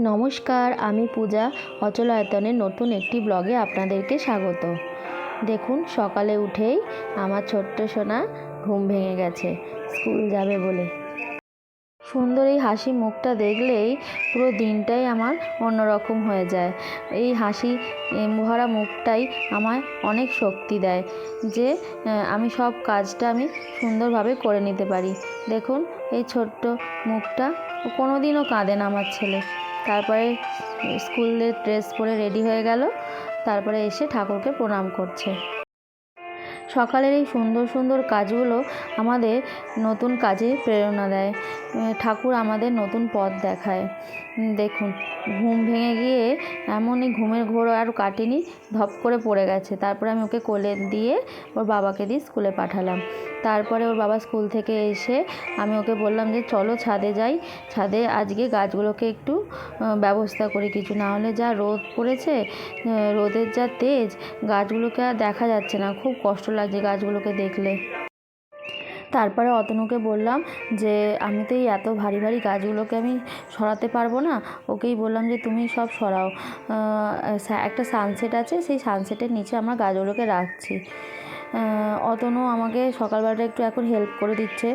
নমস্কার, আমি পূজা অচল আয়তনের নতুন একটি ব্লগে আপনাদেরকে স্বাগত। দেখুন, সকালে উঠেই আমার ছোট্ট সোনা ঘুম ভেঙে গেছে। স্কুল যাবে বলে। সুন্দর এই হাসি মুখটা দেখলেই পুরো দিনটাই আমার অন্যরকম হয়ে যায়। এই হাসি ভরা মুখটাই আমায় অনেক শক্তি দেয় যে আমি সব কাজটা আমি সুন্দরভাবে করে নিতে পারি। দেখুন, এই ছোট্ট মুখটা কোনো দিনও কাঁদে না আমার ছেলে। তারপরে স্কুলের ড্রেস পরে রেডি হয়ে গেল। তারপরে এসে ঠাকুরকে প্রণাম করছে। সকালের এই সুন্দর সুন্দর কাজগুলো আমাদের নতুন কাজে প্রেরণা দেয়। ঠাকুর আমাদের নতুন পথ দেখায়। দেখুন, ঘুম ভেঙে গিয়ে এমনই ঘুমের ঘোর আর কাটেনি, ধপ করে পড়ে গেছে। তারপরে আমি ওকে কোলে দিয়ে ওর বাবাকে দিয়ে স্কুলে পাঠালাম। তারপরে ওর বাবা স্কুল থেকে এসে আমি ওকে বললাম যে চলো ছাদে যাই। ছাদে আজকে গাছগুলোকে একটু ব্যবস্থা করি। কিছু না হলে যা রোদ পড়েছে রোদের যা তেজ, গাছগুলোকে আর দেখা যাচ্ছে না। খুব কষ্ট লাগছে গাছগুলোকে দেখলে। তারপরে অতনুকে বললাম যে, আমি তো এই এত ভারী ভারী গাছগুলোকে আমি সরাতে পারব না। ওকেই বললাম যে, তুমি সব সরাও। একটা সানসেট আছে, সেই সানসেটের নিচে আমরা গাছগুলোকে রাখছি। অতনু আমাকে সকালবেলাটা একটু এখন হেল্প করে দিচ্ছে।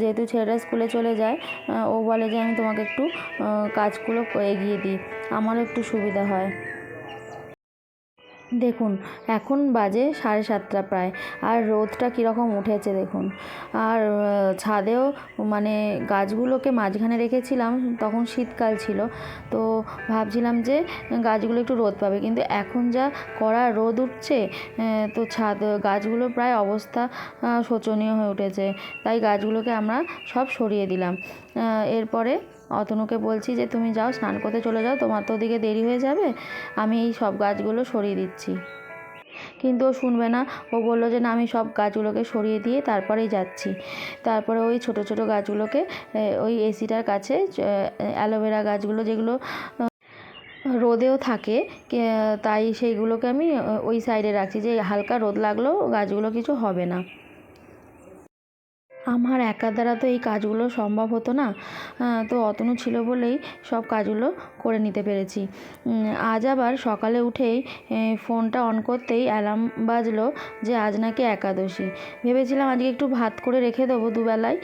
যেহেতু ছেলেটা স্কুলে চলে যায় ও বলে যে আমি তোমাকে একটু কাজগুলো এগিয়ে দিই। আমারও একটু সুবিধা হয়। দেখুন, এখন বাজে সাড়ে সাতটা প্রায়, আর রোদটা কীরকম উঠেছে দেখুন। আর ছাদেও মানে গাছগুলোকে মাঝখানে রেখেছিলাম, তখন শীতকাল ছিল, তো ভাবছিলাম যে গাছগুলো একটু রোদ পাবে, কিন্তু এখন যা কড়া রোদ উঠছে তো ছাদ, গাছগুলো প্রায় অবস্থা শোচনীয় হয়ে উঠেছে, তাই গাছগুলোকে আমরা সব সরিয়ে দিলাম। এরপরে অতনুকে বলছি যে, তুমি যাও, স্নান করতে চলে যাও, তোমার তো ওদিকে দেরি হয়ে যাবে। আমি এই সব গাছগুলো সরিয়ে দিচ্ছি। কিন্তু ও শুনবে না। ও বলল যে, না, আমি সব গাছগুলোকে সরিয়ে দিয়ে তারপরেই যাচ্ছি। তারপরে ওই ছোট ছোট গাছগুলোকে ওই এসিটার কাছে অ্যালোভেরা গাছগুলো যেগুলো রোদেও থাকে তাই সেইগুলোকে আমি ওই সাইডে রাখছি। যে হালকা রোদ লাগলেও গাছগুলো কিছু হবে না। আমার একার দ্বারা তো এই কাজগুলো সম্ভব হতো না। তো অতনু ছিল বলেই সব কাজগুলো করে নিতে পেরেছি। আজ আবার সকালে উঠেই ফোনটা অন করতেই অ্যালার্ম বাজলো যে আজ নাকি একাদশী। ভেবেছিলাম আজকে একটু ভাত করে রেখে দেবো দুবেলায়।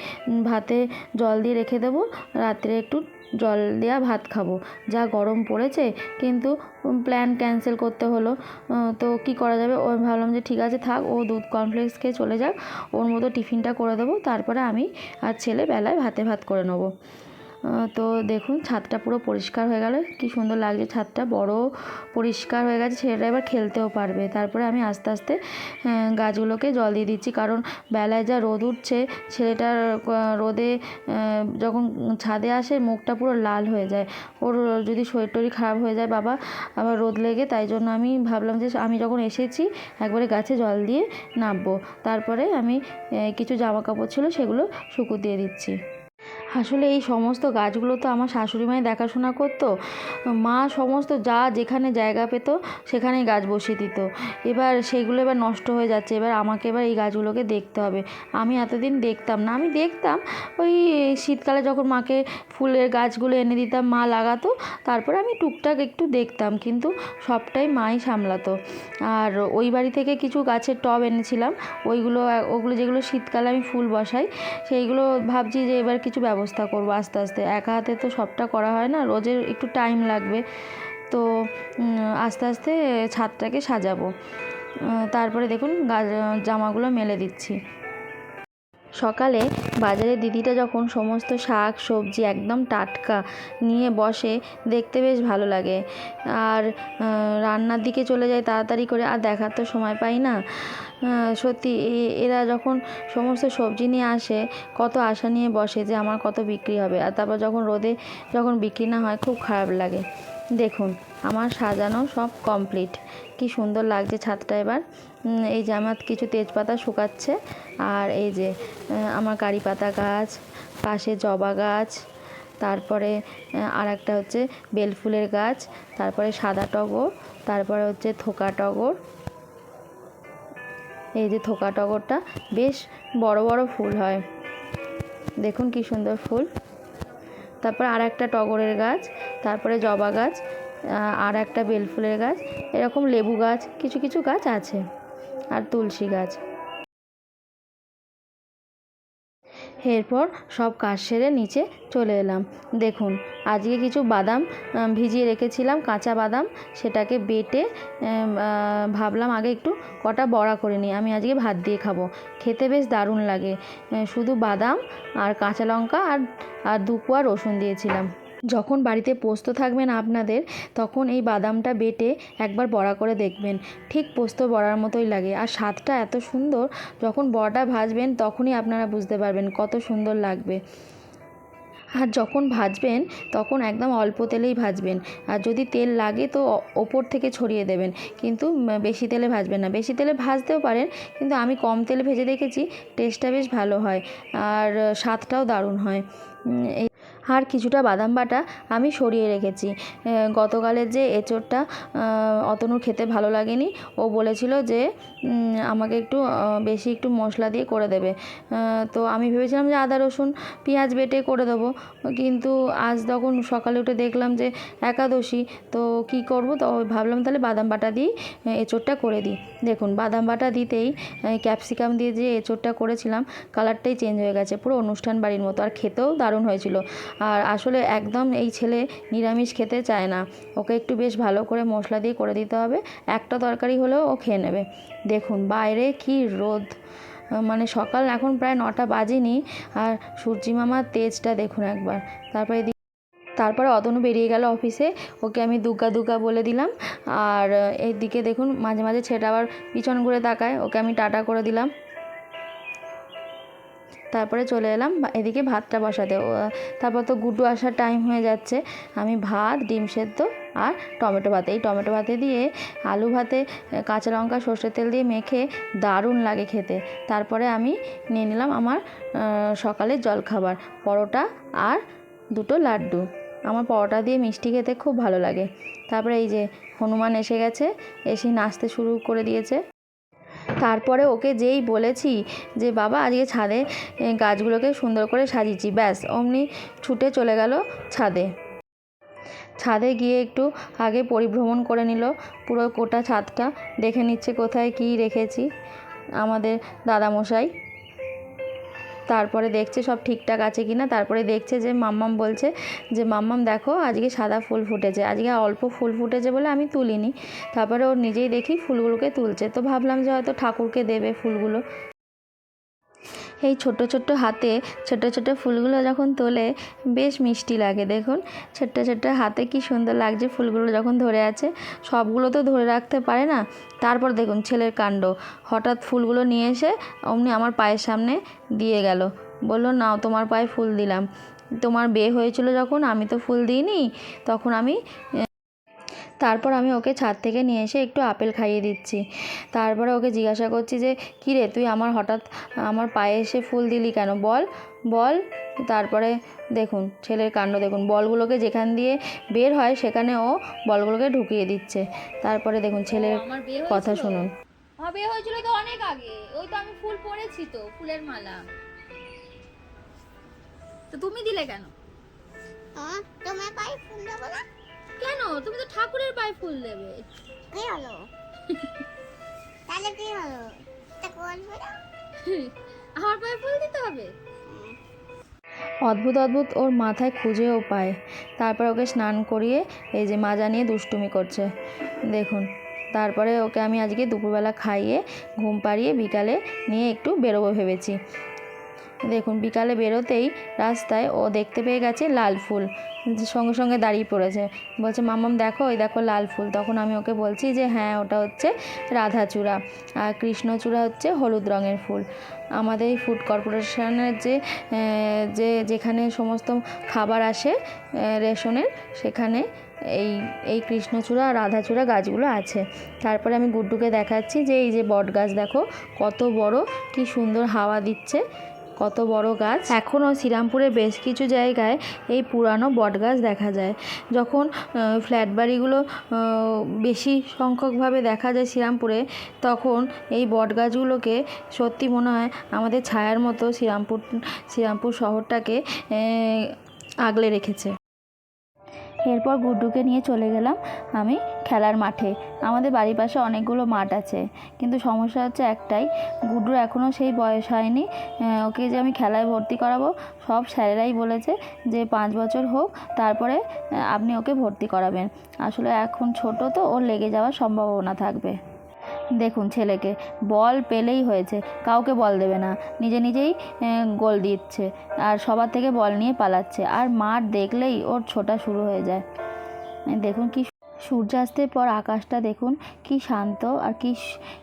ভাতে জল দিয়ে রেখে দেবো, রাত্রে একটু জল দেওয়া ভাত খাব। যা গরম পড়েছে, কিন্তু প্ল্যান ক্যান্সেল করতে হলো। তো কি করা যাবে? ও ভাবলাম যে ঠিক আছে থাক, ও দুধ কর্নফ্লেক্স খেয়ে চলে যাক। ওর মতো টিফিনটা করে দেবো, তারপরে আমি আর ছেলে বেলায় ভাতে ভাত করে নেব। তো দেখুন, ছাদটা পুরো পরিষ্কার হয়ে গেল। কি সুন্দর লাগছে ছাদটা, বড় পরিষ্কার হয়ে গেছে, ছেলেটা এবার খেলতেও পারবে। তারপরে আমি আস্তে আস্তে গাছগুলোকে জল দিয়ে দিচ্ছি, কারণ বেলায় যা রোদ উঠছে, ছেলেটার রোদে যখন ছাদে আসে, মুখটা পুরো লাল হয়ে যায়। ওর যদি শরীর টরীর খারাপ হয়ে যায়, বাবা আবার রোদ লেগে, তাই জন্য আমি ভাবলাম যে, আমি যখন এসেছি, একবারে গাছে জল দিয়ে নামবো। তারপরে আমি কিছু জামা কাপড় ছিল, সেগুলো শুকো দিয়ে দিচ্ছি। আসলে এই সমস্ত গাছগুলো তো আমার শাশুড়ি মাই দেখাশোনা করতো। মা সমস্ত যা যেখানে জায়গা পেতো, সেখানেই গাছ বসিয়ে দিত। এবার সেগুলো এবার নষ্ট হয়ে যাচ্ছে। এবার আমাকে এবার এই গাছগুলোকে দেখতে হবে। আমি এতদিন দেখতাম না। আমি দেখতাম ওই শীতকালে যখন মাকে ফুলের গাছগুলো এনে দিতাম, মা লাগাতো, তারপরে আমি টুকটাক একটু দেখতাম। কিন্তু সবটাই মাই সামলাতো। আর ওই বাড়ি থেকে কিছু গাছের টব এনেছিলাম। ওইগুলো, ওগুলো যেগুলো শীতকালে আমি ফুল বসাই, সেইগুলো ভাবছি যে এবার কিছু ব্যবস্থা করব আস্তে আস্তে। একা হাতে তো সবটা করা হয় না, রোজের একটু টাইম লাগবে। তো আস্তে আস্তে ছাদটাকে সাজাবো। তারপরে দেখুন জামাগুলো মেলে দিচ্ছি। সকালে বাজারে দিদিটা যখন সমস্ত শাক, সবজি একদম টাটকা নিয়ে বসে, দেখতে বেশ ভালো লাগে। আর রান্নার দিকে চলে যায় তাড়াতাড়ি করে, আর দেখার তো সময় পাই না। সত্যি, এ- এরা যখন সমস্ত সবজি নিয়ে আসে, কত আশা নিয়ে বসে যে আমার কত বিক্রি হবে। আর তারপর যখন রোদে যখন বিক্রি না হয়, খুব খারাপ লাগে। দেখুন, আমার সাজানো সব কমপ্লিট কি সুন্দর লাগছে ছাদটা এবার। এই যে আমার কিছু তেজপাতা শুকাচ্ছে। আর এই যে আমার কারি পাতা গাছ, পাশে জবা গাছ, তারপরে আর একটা হচ্ছে বেলফুলের গাছ, তারপরে সাদা টগর, তারপরে হচ্ছে থোকা টগর এই যে থোকা টগরটা বেশ বড় বড় ফুল হয়। দেখুন কি সুন্দর ফুল। তারপর আর একটা টগরের গাছ, তারপরে জবা গাছ আর একটা বেলফুলের গাছ, এরকম লেবু গাছ, কিছু কিছু গাছ আছে, আর তুলসী গাছ। এরপর সব কাজ সেরে নিচে চলে এলাম। দেখুন, আজকে কিছু বাদাম ভিজিয়ে রেখেছিলাম, কাঁচা বাদাম। সেটাকে বেটে ভাবলাম আগে একটু কটা বড়া করে নিই। আমি আজকে ভাত দিয়ে খাব। খেতে বেশ দারুণ লাগে। শুধু বাদাম আর কাঁচা লঙ্কা আর আর দু রসুন দিয়েছিলাম। যখন বাড়িতে পোস্ত থাকবেন আপনাদের, তখন এই বাদামটা বেটে একবার বড়া করে দেখবেন। ঠিক পোস্ত বড়ার মতোই লাগে। আর স্বাদটা এত সুন্দর, যখন বড়াটা ভাজবেন তখনই আপনারা বুঝতে পারবেন কত সুন্দর লাগবে। আর যখন ভাজবেন, তখন একদম অল্প তেলেই ভাজবেন। আর যদি তেল লাগে তো ওপর থেকে ছড়িয়ে দেবেন। কিন্তু বেশি তেলে ভাজবেন না। বেশি তেলে ভাজতেও পারেন, কিন্তু আমি কম তেলে ভেজে দেখেছি টেস্টটা বেশ ভালো হয়। আর স্বাদটাও দারুণ হয়। এই আর কিছুটা বাদাম বাটা আমি সরিয়ে রেখেছি। গতকালের যে এঁচোড়টা অতনুর খেতে ভালো লাগেনি, ও বলেছিল যে আমাকে একটু বেশি একটু মশলা দিয়ে করে দেবে। তো আমি ভেবেছিলাম যে আদা, রসুন, পেঁয়াজ বেটে করে দেবো, কিন্তু আজ তখন সকালে উঠে দেখলাম যে একাদশী, তো কি করব? তো ভাবলাম তাহলে বাদাম বাটা দিই এঁচোড়টা করে দিই। দেখুন, বাদাম বাটা দিতেই ক্যাপসিকাম দিয়ে যে এঁচোড়টা করেছিলাম, কালারটাই চেঞ্জ হয়ে গেছে, পুরো অনুষ্ঠান বাড়ির মতো, আর খেতেও দারুণ হয়েছিল। আর আসলে একদম এই ছেলে নিরামিষ খেতে চায় না। ওকে একটু বেশ ভালো করে মশলা দিয়ে করে দিতে হবে। একটা তরকারি হলেও ও খেয়ে নেবে। দেখুন, বাইরে কি রোদ। মানে সকাল এখন প্রায় নটা বাজেনি। আর সূর্যি মামার তেজটা দেখুন একবার। তারপরে তারপরে অতনু বেরিয়ে গেল অফিসে। ওকে আমি দুগ্গা দুগ্গা বলে দিলাম। আর এদিকে দেখুন, মাঝে মাঝে ছেলেটা আবার পিছন ঘুরে তাকায়। ওকে আমি টাটা করে দিলাম। তারপরে চলে এলাম এদিকে ভাতটা বসাতে। তারপর তো গুড্ডু আসার টাইম হয়ে যাচ্ছে। আমি ভাত, ডিম সেদ্ধ আর টমেটো ভাত। এই টমেটো ভাতে দিয়ে আলু ভাতে কাঁচা লঙ্কা, সর্ষের তেল দিয়ে মেখে দারুণ লাগে খেতে। তারপরে আমি নিয়ে নিলাম আমার সকালের জলখাবার, পরোটা আর দুটো লাড্ডু। আমার পরোটা দিয়ে মিষ্টি খেতে খুব ভালো লাগে। তারপরে এই যে হনুমান এসে গেছে, এসে নাচতে শুরু করে দিয়েছে। তারপরে ওকে যেই বলেছি যে, বাবা, আজকে ছাদে গাছগুলোকে সুন্দর করে সাজিয়েছি। ব্যাস, অমনি ছুটে চলে গেল ছাদে। ছাদে গিয়ে একটু আগে পরিভ্রমণ করে নিল। পুরো কোটা ছাদটা দেখে নিচ্ছে কোথায়, কি রেখেছি। আমাদের দাদামশাই তারপরে দেখছে সব ঠিকঠাক আছে কি না তারপরে দেখছে যে মাম্মাম বলছে যে, মাম্মাম দেখো, আজকে সাদা ফুল ফুটেছে। আজকে অল্প ফুল ফুটেছে বলে আমি তুলিনি। তারপরে ওর নিজেই দেখি ফুলগুলোকে তুলছে। তো ভাবলাম যে হয়তো ঠাকুরকে দেবে ফুলগুলো। এই ছোট ছোট্ট হাতে ছোট ছোট ফুলগুলো যখন তোলে, বেশ মিষ্টি লাগে দেখুন। ছোট্ট ছোট্ট হাতে কি সুন্দর লাগছে ফুলগুলো যখন ধরে আছে। সবগুলো তো ধরে রাখতে পারে না। তারপর দেখুন ছেলের কাণ্ড। হঠাৎ ফুলগুলো নিয়ে এসে অমনি আমার পায়ের সামনে দিয়ে গেল। বলল, নাও, তোমার পায়ে ফুল দিলাম। তোমার বিয়ে হয়েছিল যখন, আমি তো ফুল দিইনি। তখন আমি তারপর আমি ওকে ছাদ থেকে নিয়ে এসে একটু আপেল খাইয়ে দিচ্ছি। তারপরে ওকে জিজ্ঞাসা করছি যে কী রে তুই আমার হঠাৎ আমার পায়ে এসে ফুল দিলি কেন? বল বল। তারপরে দেখুন ছেলের কাণ্ড দেখুন বলগুলোকে যেখান দিয়ে বের হয় সেখানে ও বলগুলোকে ঢুকিয়ে দিচ্ছে। তারপরে দেখুন ছেলের কথা শুনুন। আমার বিয়ে হয়েছিল তো অনেক আগে। ওই তো আমি ফুল পরেছি তো ফুলের মালা। তো তুমি দিলে কেন? হ্যাঁ তোমার পায়ে ফুল দেবো না? কেন? তুমি তো ঠাকুরের পায়ে ফুল দেবে। কি হলো তাহলে কি হলো? তা করবে না আমার পায়ে ফুল দিতে হবে? অদ্ভুত অদ্ভুত ওর মাথায় খুঁজেও পায়। তারপর ওকে স্নান করিয়ে এই যে মাজা নিয়ে দুষ্টুমি করছে। দেখুন তারপরে ওকে আমি আজকে দুপুরবেলা খাইয়ে ঘুম পাড়িয়ে বিকালে নিয়ে একটু বেরোবো ভেবেছি। দেখুন, বিকালে বেরোতেই রাস্তায় ও দেখতে পেয়ে গেছে লাল ফুল সঙ্গে সঙ্গে দাঁড়িয়ে পড়েছে। বলছে মামাম দেখো ওই দেখো লাল ফুল। তখন আমি ওকে বলছি যে হ্যাঁ ওটা হচ্ছে রাধাচূড়া, আর কৃষ্ণচূড়া হচ্ছে হলুদ রঙের ফুল। আমাদের এই ফুড কর্পোরেশনের যে যে, যেখানে সমস্ত খাবার আসে রেশনের, সেখানে এই এই কৃষ্ণচূড়া আর রাধাচূড়া গাছগুলো আছে। তারপরে আমি গুড্ডুকে দেখাচ্ছি যে, এই যে বট গাছ দেখো, কত বড়, কি সুন্দর হাওয়া দিচ্ছে। কত বড় গাছ। এখনও শ্রীরামপুরের বেশ কিছু জায়গায় এই পুরানো বট গাছ দেখা যায়। যখন ফ্ল্যাট বাড়িগুলো বেশি সংখ্যকভাবে দেখা যায় শ্রীরামপুরে, তখন এই বট গাছগুলোকে সত্যি মনে হয় আমাদের ছায়ার মতো শ্রীরামপুর শ্রীরামপুর শহরটাকে আগলে রেখেছে। এরপর গুড্ডুকে নিয়ে চলে গেলাম আমি খেলার মাঠে। আমাদের বাড়ির পাশে অনেকগুলো মাঠ আছে। কিন্তু সমস্যা হচ্ছে একটাই গুড্ডুর এখনও সেই বয়স হয়নি ওকে যে আমি খেলায় ভর্তি করাবো, সব স্যারেরাই বলেছে যে পাঁচ বছর হোক, তারপরে আপনি ওকে ভর্তি করাবেন। আসলে এখন ছোট তো, ওর লেগে যাওয়ার সম্ভাবনা থাকবে। দেখুন ছেলেকে, বল পেলেই হয়েছে, কাউকে বল দেবে না, নিজে নিজেই গোল দিচ্ছে, আর সবার থেকে বল নিয়ে পালাচ্ছে, আর মাঠ দেখলেই ওর ছোটা শুরু হয়ে যায়। দেখুন কি সূর্যাস্তের পর আকাশটা দেখুন, কি শান্ত আর কি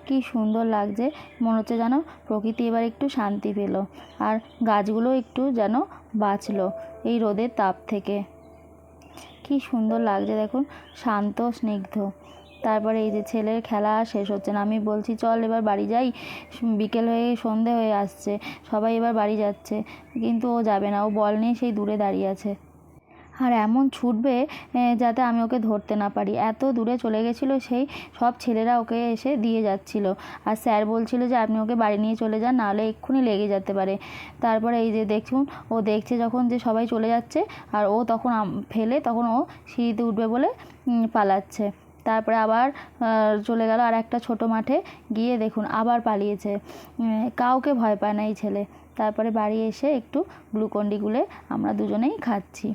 কি সুন্দর লাগছে, মনে হচ্ছে যেন প্রকৃতি এবার একটু শান্তি পেল, আর গাছগুলো একটু যেন বাঁচলো এই রোদের তাপ থেকে। কি সুন্দর লাগছে দেখুন, শান্ত, স্নিগ্ধ। তারপরে এই যে ছেলের খেলা শেষ হচ্ছে না। আমি বলছি, চল এবার বাড়ি যাই। বিকেল হয়ে সন্ধে হয়ে আসছে। সবাই এবার বাড়ি যাচ্ছে। কিন্তু ও যাবে না। ও বল নিয়ে সেই দূরে দাঁড়িয়ে আছে। আর এমন ছুটবে যাতে আমি ওকে ধরতে না পারি। এত দূরে চলে গেছিল সেই সব ছেলেরা ওকে এসে দিয়ে যাচ্ছিল। আর স্যার বলছিল যে, আপনি ওকে বাড়ি নিয়ে চলে যান, নাহলে এক্ষুনি লেগে যেতে পারে। তারপরে এই যে দেখুন, ও দেখছে যখন যে সবাই চলে যাচ্ছে, আর ও তখন ফেলে তখন ও সিঁড়িতে উঠবে বলে পালাচ্ছে। তারপরে আবার চলে গেল আর একটা ছোটো মাঠে। গিয়ে দেখুন আবার পালিয়েছে। কাউকে ভয় পায় না এই ছেলে। তারপরে বাড়ি এসে একটু গ্লুকন্ডি গুলে আমরা দুজনেই খাচ্ছি।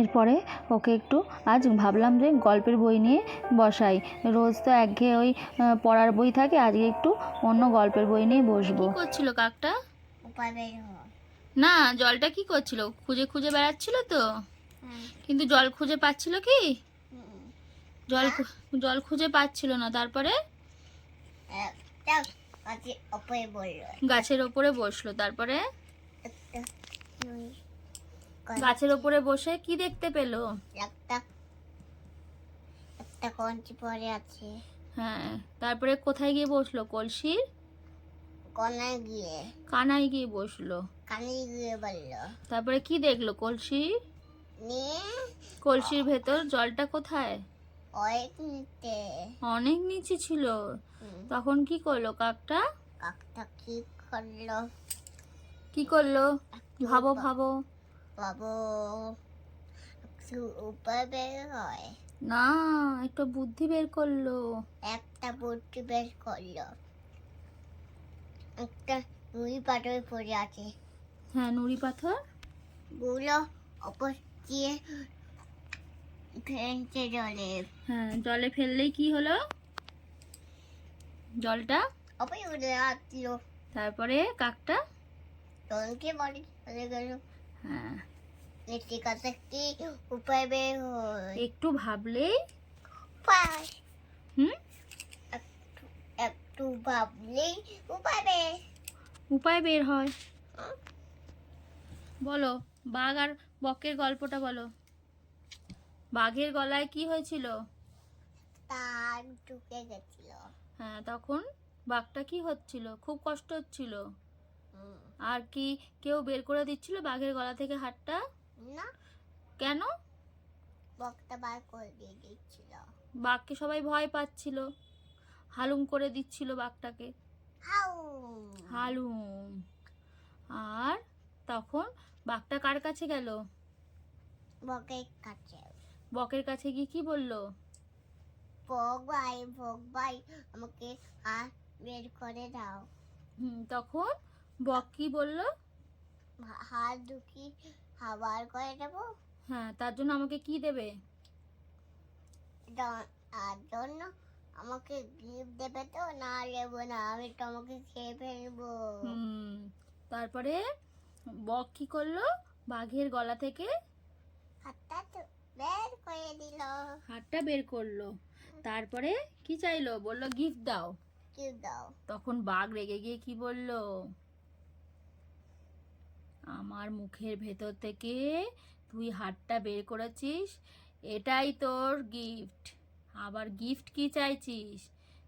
এরপরে ওকে একটু আজ ভাবলাম যে গল্পের বই নিয়ে বসাই। রোজ তো একঘেয়ে ওই পড়ার বই থাকে আজকে একটু অন্য গল্পের বই নিয়ে বসবো। কি করছিল কাকটা? উপায় না জলটা কি করছিল? খুঁজে খুঁজে বেড়াচ্ছিল তো? কিন্তু জল খুঁজে পাচ্ছিল কি। জল জল খুঁজে পাচ্ছিল না তারপরে? গাছের ওপরে বসল তারপরে? গাছের ওপরে বসে কি দেখতে পেল? একটা একটা কঞ্চি পরে আছে হ্যাঁ তারপরে কোথায় গিয়ে বসল? কলসির? কনায় গিয়ে কানায় গিয়ে বসল। কানে গিয়ে বলল তারপরে কি দেখল কলসি নিয়ে কলসির ভেতর জলটা কোথায়? অনেক নিতে অনেক নিচে ছিল? তখন কি করল কাকটা? কাকটা কি করল? কি করল? ভাবো ভাবো। বাবু একটু উপায় বের হয়। না একটা বুদ্ধি বের করল। একটা বুদ্ধি বের করল। একটা নুই পাটে পড়ে আছে। হ্যাঁ নুড়ি পাথর। গুলো অপর দিয়ে ফেলছে জলে। হ্যাঁ জলে ফেললেই কি হলো? জলটা? অপর উড়ে আসলো তারপরে কাকটা? তনকে বাড়ি চলে গেল। হ্যাঁ। কাছে কি উপায় বের হয়। একটু ভাবলেই? উপায়। হুম? একটু একটু ভাবলেই উপায় বের। উপায় বের হয়। বলো বাঘ আর বকের গল্পটা বলো। বাঘের গলায় কি হয়েছিল? তার ঢুকে গেছিল। হ্যাঁ তখন বাঘটা কি হচ্ছিল? খুব কষ্ট হচ্ছিল? আর কি কেউ বের করে দিচ্ছিল বাঘের গলা থেকে হাতটা? না। কেন? বকটা বার করে দিয়ে দিচ্ছিল বাঘকে সবাই ভয় পাচ্ছিল। হালুম করে দিচ্ছিল বাঘটাকে। হালুম। আর তখন বাঘটা কার কাছে গেল? বকের কাছে। বকের কাছে গিয়ে কি বলল? ভোগ ভাই ভোগ ভাই আমাকে আর বের করে দাও। হুম তখন বক কি বলল? হাত ঢুকি খাবার করে দেবো। হ্যাঁ তার জন্য আমাকে কি দেবে? তার জন্য আমাকে গিফট দেবে তো না দেবো না আমি তোমাকে খেয়ে ফেলব। হুম তারপরে বক কি করল? বাঘের গলা থেকে হাতটা বের করে দিল। হাতটা বের করল। তারপরে কি চাইলো? বলল গিফট দাও। কি দাও। তখন বাঘ রেগে গিয়ে কি বলল? আমার মুখের ভেতর থেকে তুই হাতটা বের করেছিস এটাই তোর গিফট আবার গিফট কি চাইছিস?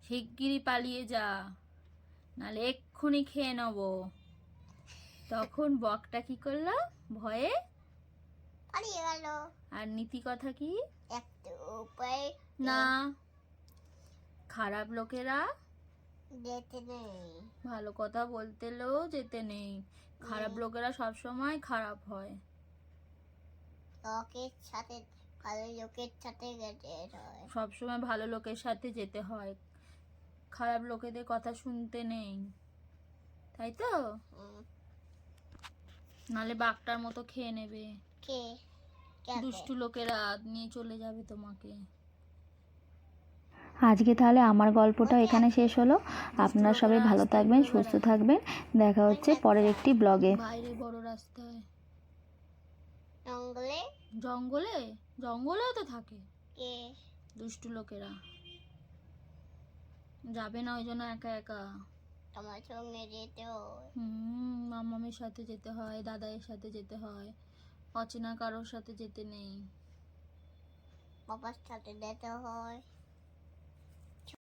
শিগগিরই পালিয়ে যা নালে এক্ষুনি খেয়ে নেব। তখন বকটা কি করল? ভয়ে পালিয়ে গেল। আর নীতি কথা কি? একটু উপায় না। খারাপ লোকেরা যেতে নেই। ভালো কথা বলতেলেও যেতে নেই। খারাপ লোকেরা সব সময় খারাপ হয়। লোকের সাথে ভালো লোকের সাথে যেতে হয়। সবসময় ভালো লোকের সাথে যেতে হয়। খারাপ লোকেদের কথা শুনতে নেই। তাই তো? নালে বাঘটার মতো খেয়ে নেবে। কে দুষ্টু লোকেরা নিয়ে চলে যাবে তোমাকে। আজকে তাহলে আমার গল্পটা এখানে শেষ হলো। আপনারা সবাই ভালো থাকবেন সুস্থ থাকবেন। দেখা হচ্ছে পরের একটি ব্লগে। বাইরে বড় রাস্তায়। জঙ্গলে? জঙ্গলে? জঙ্গলেও তো থাকে। কে? দুষ্টু লোকেরা। যাবে না ওই জন্য একা একা। তোমার সঙ্গে যেতে হয়। হুম মামামের সাথে যেতে হয় দাদাইয়ের সাথে যেতে হয়। অচেনা কারোর সাথে যেতে নেই। বাবার সাথে যেতে হয়।